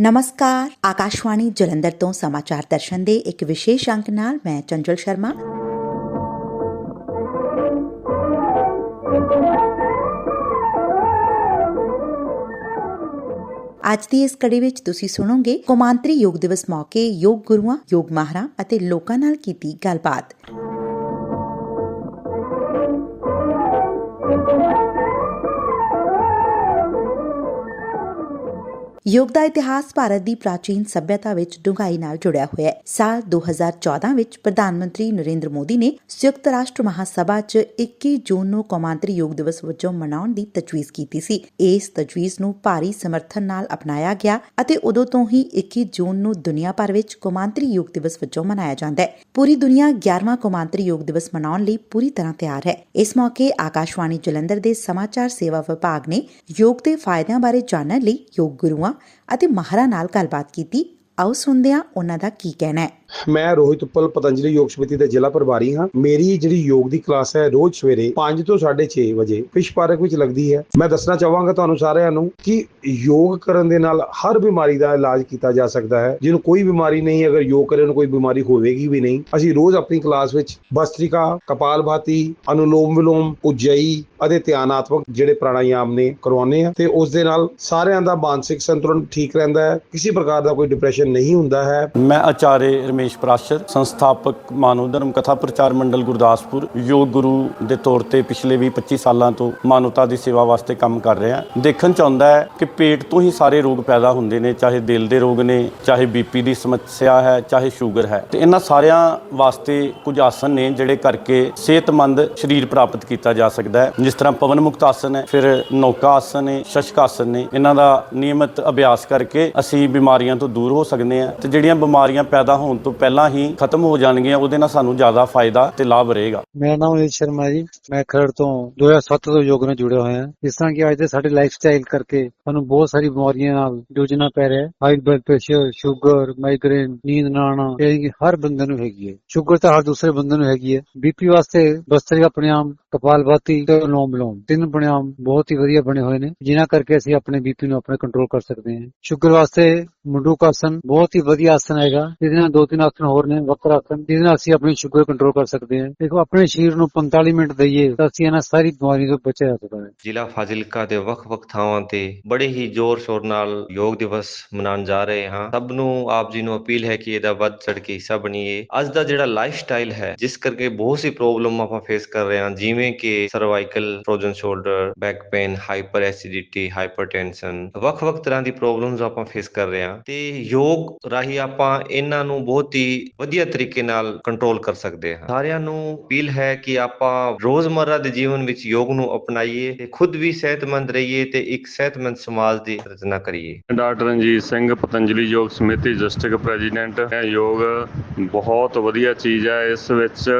ਨਮਸਕਾਰ ਆਕਾਸ਼ਵਾਣੀ ਜਲੰਧਰ ਤੋਂ ਸਮਾਚਾਰ ਦਰਸ਼ਨ ਦੇ ਇੱਕ ਵਿਸ਼ੇਸ਼ ਅੰਕ ਨਾਲ ਮੈਂ ਚੰਚਲ ਸ਼ਰਮਾ ਅੱਜ ਦੀ ਇਸ ਕੜੀ ਵਿੱਚ ਤੁਸੀਂ ਸੁਣੋਗੇ ਕੌਮਾਂਤਰੀ ਯੋਗ ਦਿਵਸ ਮੌਕੇ ਯੋਗ ਗੁਰੂਆਂ ਯੋਗ ਮਾਹਰਾਂ ਅਤੇ ਲੋਕਾਂ ਨਾਲ ਕੀਤੀ ਗੱਲਬਾਤ ਯੋਗ ਦਾ ਇਤਿਹਾਸ ਭਾਰਤ ਦੀ ਪ੍ਰਾਚੀਨ ਸੱਭਿਅਤਾ ਵਿੱਚ ਡੂੰਘਾਈ ਨਾਲ ਜੁੜਿਆ ਹੋਇਆ ਹੈ। ਸਾਲ 2014 ਵਿੱਚ ਪ੍ਰਧਾਨ ਮੰਤਰੀ ਨਰਿੰਦਰ ਮੋਦੀ ਨੇ ਸੰਯੁਕਤ ਰਾਸ਼ਟਰ ਮਹਾਸਭਾ 'ਚ 21 ਜੂਨ ਨੂੰ ਕੌਮਾਂਤਰੀ ਯੋਗ ਦਿਵਸ ਵਜੋਂ ਮਨਾਉਣ ਦੀ ਤਜਵੀਜ਼ ਕੀਤੀ ਸੀ। ਇਸ ਤਜਵੀਜ਼ ਨੂੰ ਭਾਰੀ ਸਮਰਥਨ ਨਾਲ ਅਪਣਾਇਆ ਗਿਆ ਅਤੇ ਉਦੋਂ ਤੋਂ ਹੀ 21 ਜੂਨ ਨੂੰ ਦੁਨੀਆ ਭਰ ਵਿੱਚ ਕੌਮਾਂਤਰੀ ਯੋਗ ਦਿਵਸ ਵਜੋਂ ਮਨਾਇਆ ਜਾਂਦਾ ਹੈ। ਪੂਰੀ ਦੁਨੀਆ 11ਵਾਂ ਕੌਮਾਂਤਰੀ ਯੋਗ ਦਿਵਸ ਮਨਾਉਣ ਲਈ ਪੂਰੀ ਤਰ੍ਹਾਂ ਤਿਆਰ ਹੈ। ਇਸ ਮੌਕੇ ਆਕਾਸ਼ਵਾਣੀ ਜਲੰਧਰ ਦੇ ਸਮਾਚਾਰ ਸੇਵਾ ਵਿਭਾਗ ਨੇ ਯੋਗ ਦੇ ਫਾਇਦਿਆਂ ਬਾਰੇ ਜਾਣਨ ਲਈ ਯੋਗ ਗੁਰੂਆਂ ਅਤੇ ਮਾਹਰਾਂ ਨਾਲ ਗੱਲਬਾਤ ਕੀਤੀ। ਆਓ ਸੁਣਦੇ ਹਾਂ ਉਹਨਾਂ ਦਾ ਕੀ ਕਹਿਣਾ ਹੈ। ਮੈਂ ਰੋਹਿਤ ਉੱਪਲ ਪਤੰਜਲੀ ਯੋਗ ਸਮਿਤੀ ਦੇ ਜ਼ਿਲ੍ਹਾ ਪ੍ਰਭਾਰੀ ਹਾਂ। ਮੇਰੀ ਜਿਹੜੀ ਯੋਗ ਦੀ ਕਲਾਸ ਹੈ ਰੋਜ਼ ਸਵੇਰੇ 5 ਤੋਂ 6:30 ਵਜੇ ਫਿਸ਼ ਪਾਰਕ ਵਿੱਚ ਲੱਗਦੀ ਹੈ। ਮੈਂ ਦੱਸਣਾ ਚਾਹਾਂਗਾ ਤੁਹਾਨੂੰ ਸਾਰਿਆਂ ਨੂੰ ਕਿ ਯੋਗ ਕਰਨ ਦੇ ਨਾਲ ਹਰ ਬਿਮਾਰੀ ਦਾ ਇਲਾਜ ਕੀਤਾ ਜਾ ਸਕਦਾ ਹੈ। ਜਿਹਨੂੰ ਕੋਈ ਬਿਮਾਰੀ ਨਹੀਂ, ਅਗਰ ਯੋਗ ਕਰੇ ਨੂੰ ਕੋਈ ਬਿਮਾਰੀ ਹੋਵੇਗੀ ਵੀ ਨਹੀਂ। ਅਸੀਂ ਰੋਜ਼ ਆਪਣੀ ਕਲਾਸ ਵਿੱਚ ਬਸਤ੍ਰਿਕਾ ਕਪਾਲਭਾਤੀ ਅਨੁਲੋਮ ਵਿਲੋਮ ਉਜਈ ਅਤੇ ਧਿਆਨਾਤਮਕ ਜਿਹੜੇ ਪ੍ਰਾਣਾਯਾਮ ਨੇ ਕਰਵਾਉਂਦੇ ਆ ਤੇ ਉਸ ਦੇ ਨਾਲ ਸਾਰਿਆਂ ਦਾ ਮਾਨਸਿਕ ਸੰਤੁਲਨ ਠੀਕ ਰਹਿੰਦਾ ਹੈ। ਕਿਸੇ ਪ੍ਰਕਾਰ ਦਾ ਕੋਈ ਡਿਪਰੈਸ਼ਨ ਨਹੀਂ ਹੁੰਦਾ ਹੈ। ਮੈਂ ਆਚਾර්य ਰਮੇਸ਼ ਪ੍ਰਾਸ਼ਰ, ਸੰਸਥਾਪਕ ਮਾਨਵ ਧਰਮ ਕਥਾ ਪ੍ਰਚਾਰ ਮੰਡਲ ਗੁਰਦਾਸਪੁਰ, ਯੋਗ ਗੁਰੂ ਦੇ ਤੌਰ ਤੇ ਪਿਛਲੇ 20-25 ਸਾਲਾਂ ਤੋਂ ਮਾਨਵਤਾ ਦੀ ਸੇਵਾ ਵਾਸਤੇ ਕੰਮ ਕਰ ਰਿਹਾ ਦੇਖਣ ਚ ਆਉਂਦਾ ਹੈ ਕਿ ਪੇਟ ਤੋਂ ਹੀ ਸਾਰੇ ਰੋਗ ਪੈਦਾ ਹੁੰਦੇ ਨੇ, ਚਾਹੇ ਦਿਲ ਦੇ ਰੋਗ ਨੇ, ਚਾਹੇ ਬੀਪੀ ਦੀ ਸਮੱਸਿਆ ਹੈ, ਚਾਹੇ ਸ਼ੂਗਰ ਹੈ। ਤੇ ਇਹਨਾਂ ਸਾਰਿਆਂ ਵਾਸਤੇ ਕੁਝ ਆਸਨ ਨੇ ਜਿਹੜੇ ਕਰਕੇ ਸਿਹਤਮੰਦ ਸਰੀਰ ਪ੍ਰਾਪਤ ਕੀਤਾ ਜਾ ਸਕਦਾ ਹੈ। ਜਿਸ ਤਰ੍ਹਾਂ ਪਵਨ ਮੁਕਤ ਆਸਨ ਹੈ, ਫਿਰ ਨੌਕਾ ਆਸਨ ਹੈ ਸ਼ਸ਼ਕ ਆਸਨ ਨੇ। ਇਹਨਾਂ ਦਾ ਨਿਯਮਤ ਅਭਿਆਸ ਕਰਕੇ ਅਸੀਂ ਬਿਮਾਰੀਆਂ ਤੋਂ ਦੂਰ ਹੋ ਸਕਦੇ ਹਾਂ ਤੇ ਜਿਹੜੀਆਂ ਬਿਮਾਰੀਆਂ ਪੈਦਾ ਹੋਣ ਤੋਂ ਪਹਿਲਾਂ ਹੀ ਖਤਮ ਹੋ ਜਾਣਗੀਆਂ, ਉਹਦੇ ਨਾਲ ਸਾਨੂੰ ਜ਼ਿਆਦਾ ਫਾਇਦਾ ਤੇ ਲਾਭ ਰਹੇਗਾ। ਮੇਰਾ ਨਾਮ ਅਜੀਤ ਸ਼ਰਮਾ ਜੀ। ਮੈਂ ਖਰੜ ਤੋਂ 2007 ਤੋਂ ਯੋਗ ਨਾਲ ਜੁੜਿਆ ਹੋਇਆ। ਜਿਸ ਤਰ੍ਹਾਂ ਕਿ ਅੱਜ ਦੇ ਸਾਡੇ ਲਾਈਫ ਸਟਾਈਲ ਕਰਕੇ ਸਾਨੂੰ ਬਹੁਤ ਸਾਰੀ ਬਿਮਾਰੀਆਂ ਨਾਲ ਜੂਝਣਾ ਪੈ ਰਿਹਾ ਹੈ। High blood pressure sugar migraine ਨੀਂਦ ਨਾ ਆਉਣਾ ਇਹ ਹਰ ਬੰਦੇ ਨੂੰ ਹੈਗੀ ਹੈ। ਸ਼ੂਗਰ ਤਾਂ ਹਰ ਦੂਸਰੇ ਬੰਦੇ ਨੂੰ ਹੈਗੀ ਹੈ। ਬੀਪੀ ਵਾਸਤੇ ਬਸਤਰੀ ਪ੍ਰਾਣਾਯਾਮ ਕਪਾਲਭਾਤੀ ਤੇ ਅਨੁਲੋਮ ਵਿਲੋਮ ਤਿੰਨ ਪ੍ਰਾਣਾਯਾਮ ਬਹੁਤ ਹੀ ਵਧੀਆ ਬਣੇ ਹੋਏ ਨੇ, ਜਿਨ੍ਹਾਂ ਕਰਕੇ ਅਸੀਂ ਆਪਣੇ ਬੀਪੀ ਨੂੰ ਆਪਣੇ ਕੰਟਰੋਲ ਕਰ ਸਕਦੇ ਹਾਂ। ਸ਼ੂਗਰ ਵਾਸਤੇ ਮੁੰਡੂਕ ਆਸਨ ਬਹੁਤ ਹੀ ਵਧੀਆ ਆਸਨ ਹੈਗਾ। ਜਿਹਦੇ ਨਾਲ ਦੋ ਤਿੰਨ ਆਸਨ ਹੋਰ ਨੇ ਵਕਰ ਆਸਨ। ਜਿਹਦੇ ਨਾਲ ਅਸੀਂ ਆਪਣੀ ਸ਼ੂਗਰ ਕੰਟਰੋਲ ਕਰ ਸਕਦੇ ਹਾਂ। ਦੇਖੋ, ਆਪਣੇ ਸਰੀਰ ਨੂੰ 45 ਮਿੰਟ ਦਈਏ ਤਾਂ ਅਸੀਂ ਇਹਨਾਂ ਸਾਰੀ ਬਿਮਾਰੀਆਂ ਤੋਂ ਬਚਿਆ ਜਾ ਸਕਦਾ ਹੈ। ਜ਼ਿਲ੍ਹਾ ਫਾਜ਼ਿਲਕਾ ਦੇ ਵੱਖ-ਵੱਖ ਥਾਵਾਂ ਤੇ ਬੜੇ ਹੀ ਜ਼ੋਰ ਸ਼ੋਰ ਨਾਲ ਯੋਗ ਦਿਵਸ ਮਨਾਉਣ ਜਾ ਰਹੇ ਹਾਂ। ਸਭ ਨੂੰ, ਆਪ ਜੀ ਨੂੰ ਅਪੀਲ ਹੈ ਕਿ ਇਹਦਾ ਵੱਧ ਚੜ ਕੇ ਹਿੱਸਾ ਬਣੀਏ। ਅੱਜ ਦਾ ਜਿਹੜਾ ਲਾਈਫ ਸਟਾਈਲ ਹੈ, ਜਿਸ ਕਰਕੇ ਬਹੁਤ ਸੀ ਪ੍ਰੋਬਲਮ ਆਪਾਂ ਫੇਸ ਕਰ ਰਹੇ ਹਾਂ, ਜਿਵੇਂ ਕਿ cervical frozen shoulder back pain hyper acidity hypertension ਵੱਖ-ਵੱਖ ਤਰ੍ਹਾਂ ਦੀ ਪ੍ਰੋਬਲਮਸ ਆਪਾਂ ਫੇਸ ਕਰ ਰਹੇ ਹਾਂ। ਤੇ ਯੋਗ ਰਾਹੀਂ ਆਪਾਂ ਇਹਨਾਂ ਨੂੰ ਬਹੁਤ ਹੀ ਵਧੀਆ ਤਰੀਕੇ ਨਾਲ ਕੰਟਰੋਲ ਕਰ ਸਕਦੇ ਹਾਂ। ਸਾਰਿਆਂ ਨੂੰ ਅਪੀਲ ਹੈ ਕਿ ਆਪਾਂ ਰੋਜ਼ਮਰਰਾ ਦੇ ਜੀਵਨ ਵਿੱਚ ਯੋਗ ਨੂੰ ਅਪਣਾਈਏ ਤੇ ਖੁਦ ਵੀ ਸਿਹਤਮੰਦ ਰਹੀਏ ਤੇ ਇੱਕ ਸਿਹਤਮੰਦ ਸਮਾਜ ਦੀ ਰਚਨਾ ਕਰੀਏ। ਡਾਕਟਰ ਰਣਜੀਤ ਸਿੰਘ, ਪਤੰਜਲੀ ਯੋਗ ਸਮਿਤੀ ਡਿਸਟ੍ਰਿਕਟ ਪ੍ਰੈਜ਼ੀਡੈਂਟ ਯੋਗ ਬਹੁਤ ਵਧੀਆ ਚੀਜ਼ ਹੈ। ਇਸ ਵਿੱਚ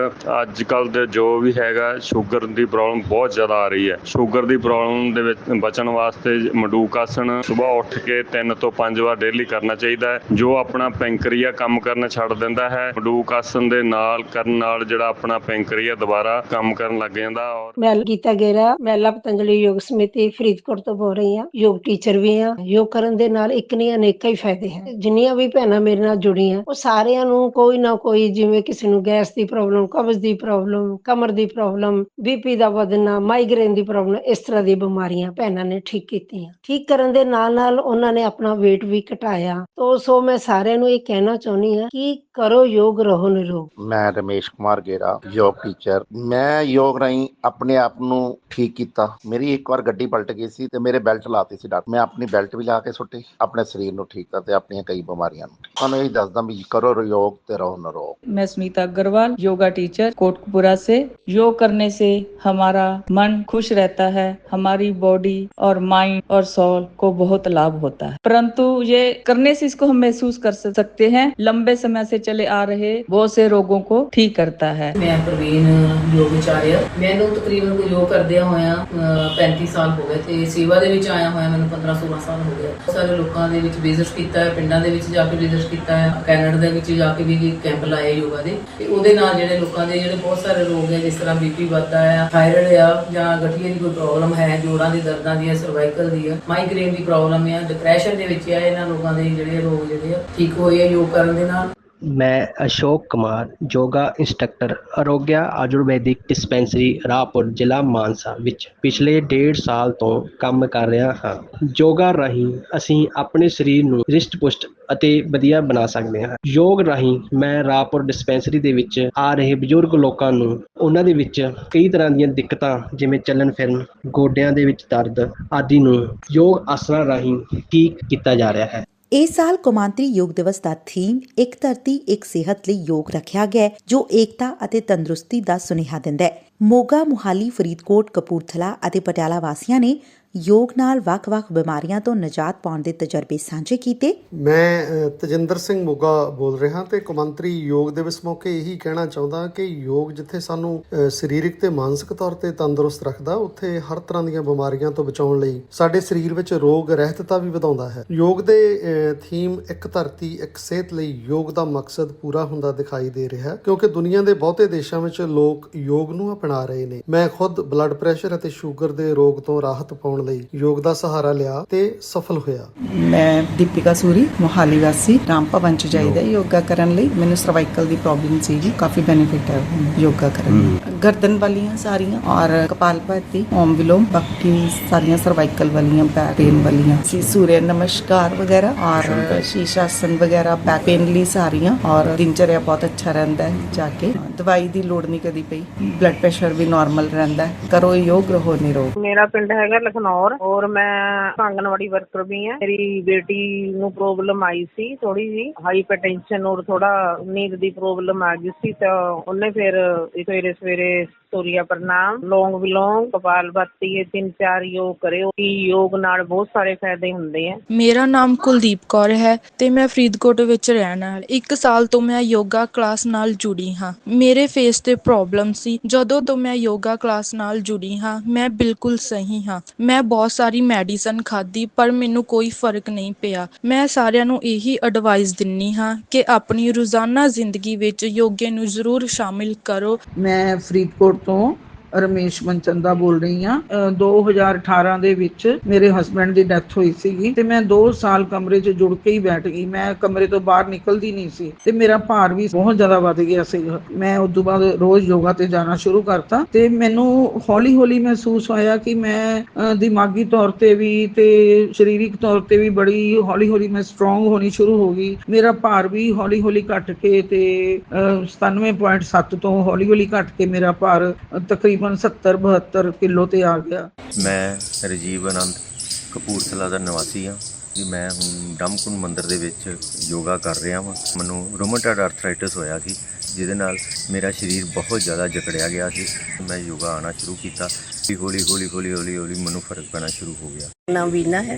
ਅੱਜ ਕੱਲ ਦੇ ਜੋ ਵੀ ਹੈਗਾ ਸ਼ੂਗਰ ਦੀ ਪ੍ਰੋਬਲਮ ਬਹੁਤ ਜ਼ਿਆਦਾ ਆ ਰਹੀ ਹੈ। ਸ਼ੂਗਰ ਦੀ ਪ੍ਰੋਬਲਮ ਦੇ ਵਿੱਚ ਬਚਣ ਵਾਸਤੇ ਮੰਡੂਕ ਆਸਣ ਸਵੇਰ ਉੱਠ ਕੇ 3 ਤੋਂ 5 ਵਾਰ ਡੇਲੀ ਕਰਨਾ ਚਾਹੀਦਾ ਹੈ। ਜੋ ਆਪਣਾ ਪੈਂਕਰੀਆ ਕੰਮ ਕਰਨਾ ਛੱਡ ਦਿੰਦਾ ਹੈ, ਮੰਡੂਕ ਆਸਨ ਦੇ ਨਾਲ ਕਰਨ ਨਾਲ ਜਿਹੜਾ ਆਪਣਾ ਪੈਂਕਰੀਆ ਦੁਬਾਰਾ ਕੰਮ ਕਰਨ ਲੱਗ ਜਾਂਦਾ ਔਰ ਮੈਂ ਗੀਤਾ ਗੇਰਾ ਮਹਿਲਾ ਪਤੰਜਲੀ ਯੋਗ ਸਮਿਤੀ ਫਰੀਦਕੋਟ ਤੋਂ ਬੋਲ ਰਹੀ ਹਾਂ। ਯੋਗ ਟੀਚਰ ਵੀ ਹਾਂ। ਯੋਗ ਕਰਨ ਦੇ ਨਾਲ ਇੱਕ ਨਹੀਂ ਅਨੇਕਾਂ ਹੀ ਫਾਇਦੇ ਹਨ। ਜਿੰਨੀਆਂ ਵੀ ਭੈਣਾਂ ਮੇਰੇ ਨਾਲ ਜੁੜੀਆਂ, ਉਹ ਸਾਰਿਆਂ ਨੂੰ ਕੋਈ ਨਾ ਕੋਈ ਜਿਵੇਂ ਕਿਸੇ ਨੂੰ ਗੈਸ ਦੀ ਪ੍ਰੋਬਲਮ ਕਬਜ਼ ਦੀ ਪ੍ਰੋਬਲਮ ਕਮਰ ਦੀ ਪ੍ਰੋਬਲਮ ਬੀਪੀ ਦਾ ਵਧਣਾ ਮਾਈਗ੍ਰੇਨ ਦੀ ਪ੍ਰੋਬਲਮ ਇਸ ਤਰ੍ਹਾਂ ਦੀ ਬਿਮਾਰੀਆਂ ਭੈਣਾਂ ਨੇ ਠੀਕ ਕੀਤੀਆਂ। ਠੀਕ ਕਰਨ ਦੇ ਨਾਲ ਨਾਲ ਉਹਨਾਂ ਨੇ ਆਪਣਾ weight ਵੀ ਘਟਾਇਆ ਤੋ ਸੋ ਮੈਂ ਸਾਰਿਆਂ ਨੂੰ ਇਹ ਕਹਿਣਾ ਚਾਹੁੰਦੀ ਹਾਂ ਕਿ ਕਰੋ ਯੋਗ ਰਹੋ ਨਿਰੋਗ ਮੈਂ ਰਮੇਸ਼ ਕੁਮਾਰ ਗੇਰਾ ਯੋਗ ਟੀਚਰ ਮੈਂ ਯੋਗ ਰਾਹੀਂ ਆਪਣੇ ਆਪ ਨੂੰ ਠੀਕ ਕੀਤਾ ਮੇਰੀ ਇੱਕ ਵਾਰ ਗੱਡੀ ਪਲਟ ਗਈ ਸੀ ਤੇ ਮੇਰੇ ਬੈਲਟ ਲਾਤੀ ਸੀ ਡਾਕਟਰ ਮੈਂ ਆਪਣੀ ਬੈਲਟ ਵੀ ਲਾ ਕੇ ਸੁੱਟੀ ਆਪਣੇ ਸਰੀਰ ਨੂੰ ਠੀਕ ਕਰ ਤੇ ਆਪਣੀਆਂ ਕਈ ਬਿਮਾਰੀਆਂ ਨੂੰ ਠੀਕ। ਤੁਹਾਨੂੰ ਇਹ ਦੱਸਦਾ ਵੀ ਕਰੋ ਯੋਗ ਤੇ ਰਹੋ ਨਰੋਗ मैं स्मिता अग्रवाल योगा टीचर कोटकपुरा से योग करने से हमारा मन खुश रहता है हमारी बॉडी और माइंड और सोल को बहुत लाभ होता है परंतु ये करने से इसको हम महसूस कर सकते हैं लंबे समय से चले आ रहे बहुत से रोगों को ठीक करता है ਮੈਂ ਪ੍ਰਵੀਨ ਯੋਗ ਆਚਾਰਿਆ ਮੈਨੂੰ ਤਕਰੀਬਨ ਕੋਈ ਯੋਗ ਕਰਦਿਆਂ ਹੋਇਆਂ ਅਹ, 35 ਸਾਲ ਹੋ ਗਏ ਤੇ ਸੇਵਾ ਦੇ ਵਿੱਚ ਆਇਆ ਹੋਇਆ ਮੈਨੂੰ 15 16 ਸਾਲ ਹੋ ਗਏ ਬਹੁਤ ਸਾਰੇ ਲੋਕਾਂ ਦੇ ਵਿੱਚ ਵਿਜ਼ਿਟ ਕੀਤਾ ਹੈ ਪਿੰਡਾਂ ਦੇ ਵਿੱਚ ਜਾ ਕੇ ਵਿਜ਼ਿਟ ਕੀਤਾ ਹੈ ਕੈਨੇਡਾ ਦੇ ਵਿੱਚ ਜਾ ਕੇ ਵੀ ਕੈਂਪ ਲਾਏ ਯੋਗਾ ਦੇ ਤੇ ਉਹਦੇ ਨਾਲ ਜਿਹੜੇ ਲੋਕਾਂ ਦੇ ਜਿਹੜੇ ਬਹੁਤ ਸਾਰੇ ਰੋਗ ਹੈ ਜਿਸ ਤਰ੍ਹਾਂ ਬੀਪੀ ਵੱਧਦਾ ਆ ਥਾਇਰਾਇਡ ਆ ਜਾਂ ਗਠੀਏ ਦੀ ਕੋਈ ਪ੍ਰੋਬਲਮ ਹੈ ਜੋੜਾਂ ਦੀ ਦਰਦਾਂ ਦੀ ਹੈ ਸਰਵਾਈਕਲ ਦੀ ਹੈ ਮਾਈਗ੍ਰੇਨ ਦੀ ਪ੍ਰੋਬਲਮ ਹੈ ਡਿਪਰੈਸ਼ਨ ਦੇ ਵਿੱਚ ਆ ਇਹਨਾਂ ਲੋਕਾਂ ਦੇ ਜਿਹੜੇ ਰੋਗ ਜਿਹੜੇ ਆ ਠੀਕ ਹੋਏ ਆ ਯੋਗ ਕਰਨ ਦੇ ਨਾਲ ਮੈਂ ਅਸ਼ੋਕ ਕੁਮਾਰ, ਯੋਗਾ ਇੰਸਟ੍ਰਕਟਰ ਅਰੋਗਿਆ ਆਯੁਰਵੈਦਿਕ ਡਿਸਪੈਂਸਰੀ, ਰਾਹਪੁਰ, ਜ਼ਿਲ੍ਹਾ ਮਾਨਸਾ ਵਿੱਚ ਪਿਛਲੇ ਡੇਢ ਸਾਲ ਤੋਂ ਕੰਮ ਕਰ ਰਿਹਾ ਹਾਂ। ਯੋਗਾ ਰਾਹੀਂ ਅਸੀਂ ਆਪਣੇ ਸਰੀਰ ਨੂੰ ਰਿਸ਼ਟ-ਪੁਸ਼ਟ ਅਤੇ ਵਧੀਆ ਬਣਾ ਸਕਦੇ ਹਾਂ। ਯੋਗ ਰਾਹੀਂ ਮੈਂ ਰਾਹਪੁਰ ਡਿਸਪੈਂਸਰੀ ਦੇ ਵਿੱਚ ਆ ਰਹੇ ਬਜ਼ੁਰਗ ਲੋਕਾਂ ਨੂੰ ਉਹਨਾਂ ਦੇ ਵਿੱਚ ਕਈ ਤਰ੍ਹਾਂ ਦੀਆਂ ਦਿੱਕਤਾਂ, ਜਿਵੇਂ ਚੱਲਣ ਫਿਰਨ, ਗੋਡਿਆਂ ਦੇ ਵਿੱਚ ਦਰਦ ਆਦਿ ਨੂੰ ਯੋਗ ਆਸਣਾ ਰਾਹੀਂ ਠੀਕ ਕੀਤਾ ਜਾ ਰਿਹਾ ਹੈ। ਇਸ ਸਾਲ ਕੌਮਾਂਤਰੀ ਯੋਗ ਦਿਵਸ ਦਾ ਥੀਮ ਇੱਕ ਧਰਤੀ, ਇੱਕ ਸਿਹਤ ਲਈ ਯੋਗ ਰੱਖਿਆ ਗਿਆ ਜੋ ਏਕਤਾ ਅਤੇ ਤੰਦਰੁਸਤੀ ਦਾ ਸੁਨੇਹਾ ਦਿੰਦਾ ਹੈ। ਮੋਗਾ, ਮੁਹਾਲੀ, ਫਰੀਦਕੋਟ, ਕਪੂਰਥਲਾ ਅਤੇ ਪਟਿਆਲਾ ਵਾਸੀਆਂ ਨੇ ਯੋਗ ਨਾਲ ਵੱਖ-ਵੱਖ ਬਿਮਾਰੀਆਂ ਤੋਂ ਨਿਜਾਤ ਪਾਉਣ ਦੇ ਤਜਰਬੇ ਸਾਂਝੇ ਕੀਤੇ। ਮੈਂ ਤਜਿੰਦਰ ਸਿੰਘ ਮੋਗਾ ਬੋਲ ਰਿਹਾ ਤੇ ਕੌਮਾਂਤਰੀ ਯੋਗ ਦਿਵਸ ਮੌਕੇ ਇਹੀ ਕਹਿਣਾ ਚਾਹੁੰਦਾ ਕਿ ਯੋਗ ਜਿੱਥੇ ਸਾਨੂੰ ਸਰੀਰਕ ਤੇ ਮਾਨਸਿਕ ਤੌਰ ਤੇ ਤੰਦਰੁਸਤ ਰੱਖਦਾ, ਉੱਥੇ ਹਰ ਤਰ੍ਹਾਂ ਦੀਆਂ ਬਿਮਾਰੀਆਂ ਤੋਂ ਬਚਾਉਣ ਲਈ ਸਾਡੇ ਸਰੀਰ ਵਿੱਚ ਰੋਗ ਰਹਿਤਤਾ ਵੀ ਵਧਾਉਂਦਾ ਹੈ। ਯੋਗ ਦੇ ਥੀਮ ਇੱਕ ਧਰਤੀ, ਇੱਕ ਸਿਹਤ ਲਈ ਯੋਗ ਦਾ ਮਕਸਦ ਪੂਰਾ ਹੁੰਦਾ ਦਿਖਾਈ ਦੇ ਰਿਹਾ, ਕਿਉਂਕਿ ਦੁਨੀਆ ਦੇ ਬਹੁਤੇ ਦੇਸ਼ਾਂ ਵਿੱਚ ਲੋਕ ਯੋਗ ਨੂੰ ਅਪਣਾ ਰਹੇ ਨੇ। ਮੈਂ ਖੁਦ ਬਲੱਡ ਪ੍ਰੈਸ਼ਰ ਅਤੇ ਸ਼ੂਗਰ ਦੇ ਰੋਗ ਤੋਂ ਰਾਹਤ ਪਾਉਣ ਲਈ ਯੋਗ ਦਾ ਸਹਾਰਾ ਲਿਆ ਤੇ ਸਫਲ ਹੋਇਆ। ਮੈਂ ਦੀਪਿਕਾ ਸੂਰੀ ਮੋਹਾਲੀ ਵਾਸੀ ਰਾਮ ਭਵਨ ਚ ਜਾਈਦਾ ਯੋਗਾ ਕਰਨ ਲਈ। ਮੈਨੂੰ ਸਰਵਾਈਕਲ ਦੀ ਪ੍ਰੋਬਲਮ ਸੀਗੀ ਕਾਫੀ ਬੈਨੀਫਿਟ ਹੈ ਯੋਗਾ ਕਰਨ ਨਾਲ ਗਰਦਨ ਵਾਲੀਆਂ ਸਾਰੀਆਂ ਔਰ ਕਪਾਲਭਾਤੀ ਓਮ ਵਿਲੋਮ ਬਾਕੀ ਸਾਰੀਆਂ ਸਰਵਾਈਕਲ ਵਾਲੀਆਂ ਬੈਕ ਪੇਨ ਵਾਲੀਆਂ ਸੀ। ਸੂਰਯ ਨਮਸਕਾਰ ਵਗੈਰਾ ਔਰ ਸ਼ੀਸ਼ਾਸਨ ਵਗੈਰਾ ਬੈਕ ਪੇਨ ਲਈ ਸਾਰੀਆਂ ਔਰ ਦਿਨਚਰਿਆ ਬਹੁਤ ਅੱਛਾ ਰਹਿੰਦਾ ਹੈ ਜਾ ਕੇ। ਦਵਾਈ ਦੀ ਲੋੜ ਨਹੀਂ ਕਦੀ ਪਈ। ਬਲੱਡ ਪ੍ਰੈਸ਼ਰ ਵੀ ਨਾਰਮਲ ਰਹਿੰਦਾ ਹੈ। ਕਰੋ ਯੋਗ ਰਹੋ ਨਿਰੋਗ। ਮੇਰਾ ਪਿੰਡ ਹੈਗਾ ਲਖਨੌਰ ਔਰ ਮੈਂ ਆਂਗਨਵਾੜੀ ਵਰਕਰ ਵੀ ਹਾਂ। ਮੇਰੀ ਬੇਟੀ ਨੂੰ ਪ੍ਰੋਬਲਮ ਆਈ ਸੀ ਥੋੜੀ ਜੀ ਹਾਈਪਰਟੈਂਸ਼ਨ ਔਰ ਥੋੜਾ ਨੀਂਦ ਦੀ ਪ੍ਰੋਬਲਮ ਆ ਗਈ ਸੀ ਤਾਂ ਉਹਨੇ ਫਿਰ ਸਵੇਰੇ ਸਵੇਰੇ ਸੂਰਿਆ ਪ੍ਰਣਾਮ। ਲੋਂਗ ਵਿਲੋਂਗ ਕਪਾਲ ਭਾਤੀ ਇਹ ਤਿੰਨ ਚਾਰ ਯੋਗ ਕਰਿਓ। ਕਿ ਯੋਗ ਨਾਲ ਬਹੁਤ ਸਾਰੇ ਫਾਇਦੇ ਹੁੰਦੇ ਆ। ਮੇਰਾ ਨਾਮ ਕੁਲਦੀਪ ਕੌਰ ਹੈ ਤੇ ਮੈਂ ਫਰੀਦਕੋਟ ਵਿੱਚ ਰਹਿਣ ਵਾਲੀ। ਇੱਕ ਸਾਲ ਤੋਂ ਮੈਂ ਯੋਗਾ ਕਲਾਸ ਨਾਲ ਜੁੜੀ ਹਾਂ। ਮੇਰੇ ਫੇਸ ਤੇ ਪ੍ਰੋਬਲਮ ਸੀ। ਜਦੋਂ ਤੋਂ ਮੈਂ ਯੋਗਾ ਕਲਾਸ ਨਾਲ ਜੁੜੀ ਹਾਂ, ਮੈਂ ਬਿਲਕੁਲ ਸਹੀ ਹਾਂ। ਮੈਂ ਬਹੁਤ ਸਾਰੀ ਮੈਡੀਸਨ ਖਾਧੀ, ਪਰ ਮੈਨੂੰ ਕੋਈ ਫ਼ਰਕ ਨਹੀਂ ਪਿਆ। ਮੈਂ ਸਾਰਿਆਂ ਨੂੰ ਇਹੀ ਐਡਵਾਈਸ ਦਿੰਨੀ ਹਾਂ ਕਿ ਆਪਣੀ ਰੋਜ਼ਾਨਾ ਜ਼ਿੰਦਗੀ ਵਿੱਚ ਯੋਗੇ ਨੂੰ ਜ਼ਰੂਰ ਸ਼ਾਮਿਲ ਕਰੋ। ਮੈਂ ਫਰੀਦਕੋਟ ਤੋਂ ਰਮੇਸ਼ ਮਨਚੰਦਾ ਬੋਲ ਰਹੀ ਹਾਂ। 2018 ਦੇ ਵਿੱਚ ਮੇਰੇ ਹਸਬੰਡ ਦੀ ਡੈਥ ਹੋਈ ਸੀਗੀ ਤੇ ਮੈਂ 2 ਸਾਲ ਕਮਰੇ 'ਚ ਜੁੜ ਕੇ ਹੀ ਬੈਠ ਗਈ। ਮੈਂ ਕਮਰੇ ਤੋਂ ਬਾਹਰ ਨਿਕਲਦੀ ਨਹੀਂ ਸੀ ਤੇ ਮੇਰਾ ਭਾਰ ਵੀ ਬਹੁਤ ਜ਼ਿਆਦਾ ਵੱਧ ਗਿਆ ਸੀਗਾ ਮੈਂ ਉਸ ਤੋਂ ਬਾਅਦ ਰੋਜ਼ ਯੋਗਾ ਤੇ ਜਾਣਾ ਸ਼ੁਰੂ ਕਰਤਾ ਤੇ ਮੈਨੂੰ ਹੌਲੀ ਹੌਲੀ ਮਹਿਸੂਸ ਹੋਇਆ ਕਿ ਮੈਂ ਦਿਮਾਗੀ ਤੌਰ ਤੇ ਵੀ ਤੇ ਸ਼ਰੀਰਿਕ ਤੌਰ ਤੇ ਵੀ ਬੜੀ ਹੌਲੀ ਹੌਲੀ ਮੈਂ ਸਟਰੋਂਗ ਹੋਣੀ ਸ਼ੁਰੂ ਹੋ ਗਈ। ਮੇਰਾ ਭਾਰ ਵੀ ਹੌਲੀ ਹੌਲੀ ਘਟ ਕੇ ਤੇ ਅ, 97.7 ਤੋਂ ਹੌਲੀ ਹੌਲੀ ਘਟ ਕੇ ਮੇਰਾ ਭਾਰ ਅ, ਤਕਰੀਬਨ 70 72 ਕਿਲੋ ਤੇ ਆ ਗਿਆ ਮੈਂ ਰਜੀਵ ਆਨੰਦ ਕਪੂਰਥਲਾ ਦਾ ਨਿਵਾਸੀ ਹਾਂ ਜੀ ਮੈਂ ਹੁਣ ਡਮਕੁੰਡ ਮੰਦਿਰ ਦੇ ਵਿੱਚ ਯੋਗਾ ਕਰ ਰਿਹਾ ਹਾਂ ਮੈਨੂੰ ਰੋਮਟਾਇਡ ਆਰਥਰਾਈਟਿਸ ਹੋਇਆ ਸੀ ਜਿਹਦੇ ਨਾਲ ਮੇਰਾ ਸਰੀਰ ਬਹੁਤ ਜ਼ਿਆਦਾ ਜਕੜਿਆ ਗਿਆ ਸੀ ਮੈਂ ਯੋਗਾ ਆਣਾ ਸ਼ੁਰੂ ਕੀਤਾ ਹੌਲੀ ਹੌਲੀ ਹੌਲੀ ਹੌਲੀ ਹੌਲੀ ਹੌਲੀ ਮੈਨੂੰ ਫਰਕ ਪੈਣਾ ਸ਼ੁਰੂ ਹੋ ਗਿਆ नाम वीना है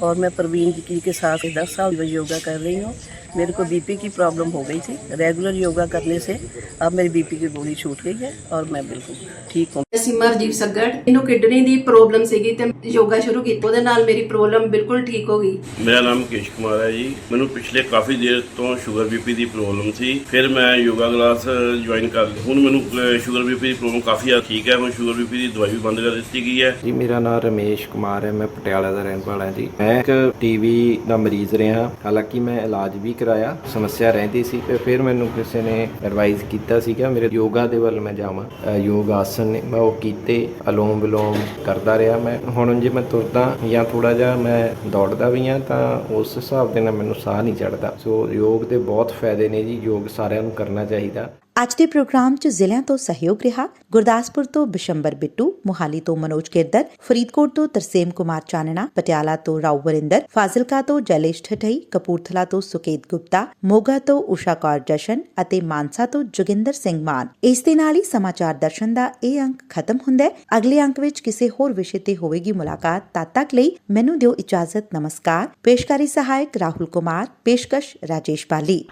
और मैं प्रवीण जी के साथ दस साल से योगा कर रही हूँ मेरे को बीपी की प्रॉब्लम हो गई थी रेगुलर योगा करने से अब मेरी बीपी की गोली छूट गई है और मैं बिल्कुल ठीक हूँ ਸਿਮਰਜੀਤ ਸੱਗੜ ਇਹਨੂੰ ਕਿਡਨੀ ਦੀ ਪ੍ਰੋਬਲਮ ਸੀਗੀ ਤੇ ਯੋਗਾ ਸ਼ੁਰੂ ਕੀਤਾ ਉਹਦੇ ਨਾਲ ਮੇਰੀ ਪ੍ਰੋਬਲਮ ਬਿਲਕੁਲ ਠੀਕ ਹੋ ਗਈ ਮੇਰਾ ਨਾਮ ਕੇਸ਼ ਕੁਮਾਰ ਹੈ ਜੀ ਮੈਨੂੰ ਪਿਛਲੇ ਕਾਫੀ ਦੇਰ ਤੋਂ ਸ਼ੂਗਰ ਬੀਪੀ ਦੀ ਪ੍ਰੋਬਲਮ ਸੀ ਫਿਰ ਮੈਂ ਯੋਗਾ ਕਲਾਸ ਜੁਆਇਨ ਕਰ ਲਈ ਹੁਣ ਮੈਨੂੰ ਅਹ, ਸ਼ੂਗਰ ਬੀਪੀ ਦੀ ਪ੍ਰੋਬਲਮ ਕਾਫੀ ਆ ਠੀਕ ਹੈ ਹੁਣ ਸ਼ੂਗਰ ਬੀਪੀ ਦੀ ਦਵਾਈ ਵੀ ਬੰਦ ਕਰ ਦਿੱਤੀ ਗਈ ਹੈ ਜੀ ਮੇਰਾ ਨਾਮ ਰਮੇਸ਼ ਕੁਮਾਰ ਹੈ ਮੈਂ ਪਟਿਆਲਾ ਦਾ ਰਹਿਣ ਵਾਲਾ ਹਾਂ ਜੀ ਮੈਂ ਇੱਕ ਟੀਵੀ ਦਾ ਮਰੀਜ਼ ਰਿਹਾ ਹਾਲਾਂਕਿ ਮੈਂ ਇਲਾਜ ਵੀ ਕਰਾਇਆ ਸਮੱਸਿਆ ਰਹਿੰਦੀ ਸੀ ਤੇ ਫਿਰ ਮੈਨੂੰ ਕਿਸੇ ਨੇ ਐਡਵਾਈਸ ਕੀਤਾ ਸੀਗਾ ਮੇਰੇ ਯੋਗਾ ਦੇ ਵੱਲ ਮੈਂ ਜਾਵਾਂ। ਅ, ਯੋਗ ਆਸਨ ਨੇ ਮੈਂ ਉਹ ਕੀਤੇ ਅਲੋਮ ਵਿਲੋਮ ਕਰਦਾ ਰਿਹਾ ਮੈਂ। ਹੁਣ ਜੇ ਮੈਂ ਤੁਰਦਾ ਜਾਂ ਥੋੜਾ ਜਿਹਾ ਮੈਂ ਦੌੜਦਾ ਵੀ ਹਾਂ ਤਾਂ ਉਸ ਹਿਸਾਬ ਦੇ ਨਾਲ ਮੈਨੂੰ ਸਾਹ ਨਹੀਂ ਚੜਦਾ ਸੋ ਯੋਗ ਦੇ ਬਹੁਤ ਫਾਇਦੇ ਨੇ ਜੀ ਯੋਗ ਸਾਰਿਆਂ ਨੂੰ ਕਰਨਾ ਚਾਹੀਦਾ। ਅੱਜ ਦੇ ਪ੍ਰੋਗਰਾਮ 'ਚ ਜ਼ਿਲ੍ਹਿਆਂ ਤੋਂ ਸਹਿਯੋਗ ਰਿਹਾ, ਗੁਰਦਾਸਪੁਰ ਤੋਂ ਬਿਸ਼ੰਬਰ ਬਿੱਟੂ, ਮੁਹਾਲੀ ਤੋਂ ਮਨੋਜ ਕਿਰਦਰ ਫਰੀਦਕੋਟ ਤੋਂ ਤਰਸੇਮ ਕੁਮਾਰ ਚਾਨਣਾ, ਪਟਿਆਲਾ ਤੋਂ ਰਾਉ ਵਰਿੰਦਰ, ਫਾਜ਼ਿਲਕਾ ਤੋਂ ਜੈਲੇਸ਼ ਠਠਈ, ਕਪੂਰਥਲਾ ਤੋਂ ਸੁਕੇਤ ਗੁਪਤਾ, ਮੋਗਾ ਤੋਂ ਉਸ਼ਾ ਕੌਰ ਜਸ਼ਨ ਅਤੇ ਮਾਨਸਾ ਤੋਂ ਜੋਗਿੰਦਰ ਸਿੰਘ ਮਾਨ। ਇਸ ਦੇ ਨਾਲ ਹੀ ਸਮਾਚਾਰ ਦਰਸ਼ਨ ਦਾ ਇਹ ਅੰਕ ਖਤਮ ਹੁੰਦਾ ਹੈ। ਅਗਲੇ ਅੰਕ ਵਿੱਚ ਕਿਸੇ ਹੋਰ ਵਿਸ਼ੇ ਤੇ ਹੋਵੇਗੀ ਮੁਲਾਕਾਤ ਤਦ ਤੱਕ ਲਈ ਮੈਨੂੰ ਦਿਓ ਇਜਾਜ਼ਤ। ਨਮਸਕਾਰ। ਪੇਸ਼ਕਾਰੀ ਸਹਾਇਕ ਰਾਹੁਲ ਕੁਮਾਰ, ਪੇਸ਼ਕਸ਼ ਰਾਜੇਸ਼ ਬਾਲੀ।